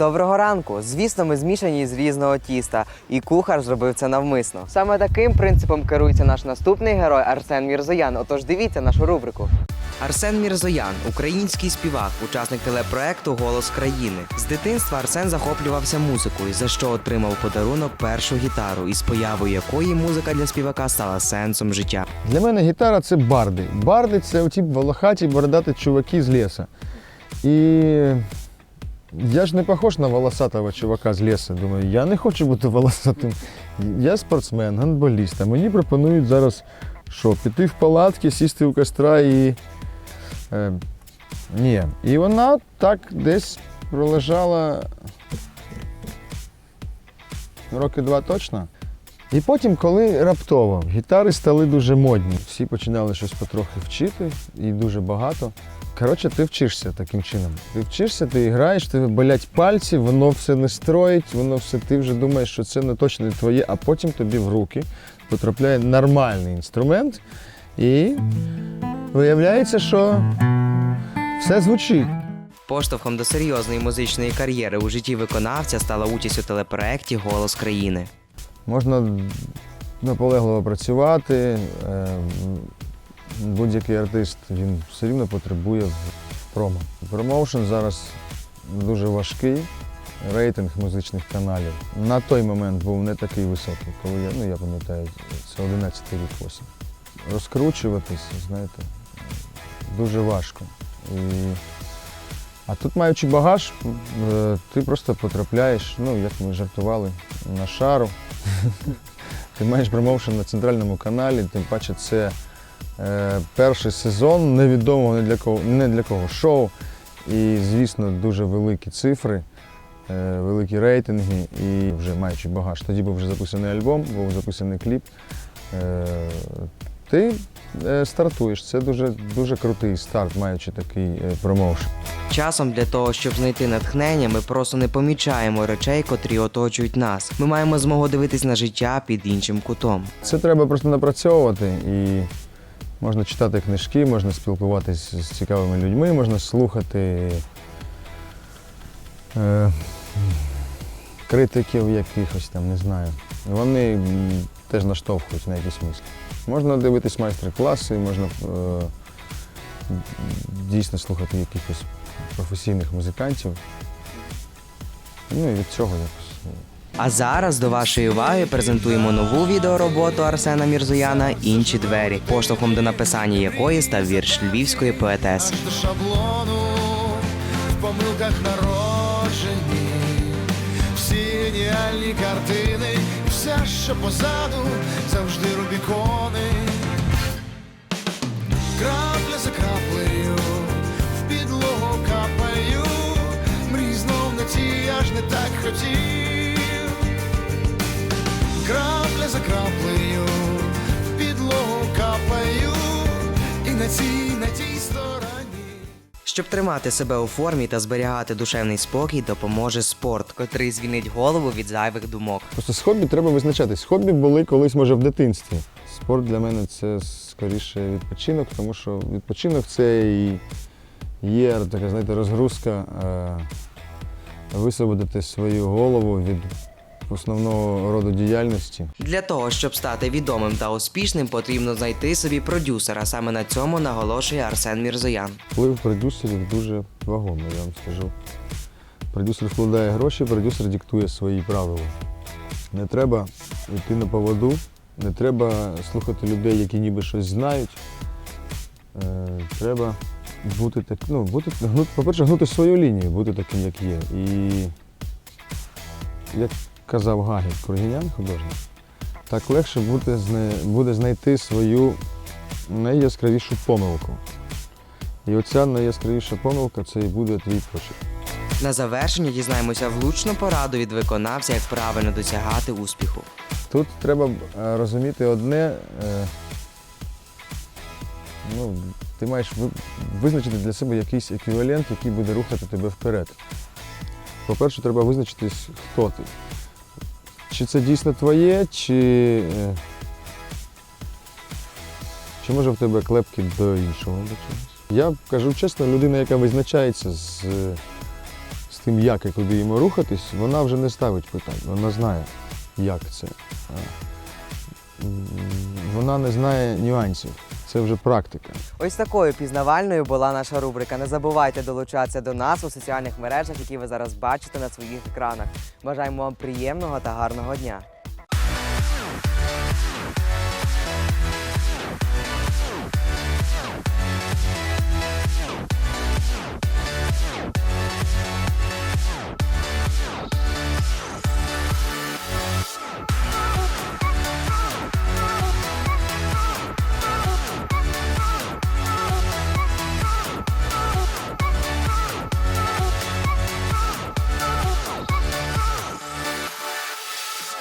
Доброго ранку! Звісно, ми змішані з різного тіста, і кухар зробив це навмисно. Саме таким принципом керується наш наступний герой Арсен Мірзоян. Отож дивіться нашу рубрику. Арсен Мірзоян український співак, учасник телепроекту Голос країни. З дитинства Арсен захоплювався музикою, за що отримав подарунок першу гітару, із появою якої музика для співака стала сенсом життя. Для мене гітара це барди. Барди це оті волохаті бородаті чуваки з лісу. І я ж не похож на волосатого чувака з лісу. Думаю, я не хочу бути волосатим. Я спортсмен, гандболіст. А мені пропонують зараз що, піти в палатки, сісти у костра і. Е, ні. І вона так десь пролежала роки два точно. І потім, коли раптово гітари стали дуже модні, всі починали щось потрохи вчити, і дуже багато. Коротше, ти вчишся таким чином. Ти вчишся, ти граєш, тебе болять пальці, воно все не строїть, воно все, ти вже думаєш, що це не точно не твоє, а потім тобі в руки потрапляє нормальний інструмент, і виявляється, що все звучить. Поштовхом до серйозної музичної кар'єри у житті виконавця стала участь у телепроекті Голос країни. Можна наполегливо працювати. е, Будь-який артист він все рівно потребує промо. Промоушен зараз дуже важкий. Рейтинг музичних каналів на той момент був не такий високий, коли я, ну я пам'ятаю, це 11 рік 8. Розкручуватись, знаєте, дуже важко. І... А тут, маючи багаж, е, ти просто потрапляєш, ну, як ми жартували, на шару. Ти маєш промоушен на центральному каналі, тим паче це е, перший сезон невідомого не для кого, не для кого шоу. І, звісно, дуже великі цифри, е, великі рейтинги. І вже маючи багаж, тоді був вже записаний альбом, був записаний кліп. Е, ти е, стартуєш. Це дуже, дуже крутий старт, маючи такий е, промоушен. Часом для того, щоб знайти натхнення, ми просто не помічаємо речей, котрі оточують нас. Ми маємо змогу дивитись на життя під іншим кутом. Це треба просто напрацьовувати і можна читати книжки, можна спілкуватися з цікавими людьми, можна слухати е, критиків якихось там, не знаю. Вони теж наштовхують на якісь мислі. Можна дивитись майстер-класи, можна е, дійсно слухати якихось професійних музикантів. Ну і від цього якось. А зараз до вашої уваги презентуємо нову відеороботу Арсена Мірзояна Інші двері, поштовхом до написання якої став вірш львівської поетеси. до шаблону, в помилках народжені, всі геніальні картини, все, що позаду, завжди рубікони. Крапля за краплею, в підлогу капаю, мрій знов на ті, я ж не так хотів. Крапля за краплею, в підлогу капаю, і на цій, на тій стороні. Щоб тримати себе у формі та зберігати душевний спокій, допоможе спорт, котрий звільнить голову від зайвих думок. Просто з хобі треба визначатись. Хобі були колись, може, в дитинстві. Спорт для мене це скоріше відпочинок, тому що відпочинок це і є така, знаєте, розгрузка, е, висвободити свою голову від основного роду діяльності. Для того, щоб стати відомим та успішним, потрібно знайти собі продюсера. Саме на цьому наголошує Арсен Мірзоян. Вплив продюсерів дуже вагомий, я вам скажу. Продюсер вкладає гроші, продюсер диктує свої правила. Не треба йти на поводу, не треба слухати людей, які ніби щось знають. Е, треба бути так, ну, бути, по-перше, гнути свою лінію, бути таким, як є. І як казав Гагін, Кургінян художник, так легше буде, буде знайти свою найяскравішу помилку. І оця найяскравіша помилка це і буде твій почерк. На завершення дізнаємося влучну пораду від виконавця, як правильно досягати успіху. Тут треба е, розуміти одне. е, Ну, ти маєш визначити для себе якийсь еквівалент, який буде рухати тебе вперед. По-перше, треба визначитись, хто ти. Чи це дійсно твоє, чи, е, чи може в тебе клепки до іншого до чогось. Я кажу чесно, людина, яка визначається з, з тим, як і куди йому рухатись, вона вже не ставить питань. Вона знає, як це. Вона не знає нюансів. Це вже практика. Ось такою пізнавальною була наша рубрика. Не забувайте долучатися до нас у соціальних мережах, які ви зараз бачите на своїх екранах. Бажаємо вам приємного та гарного дня.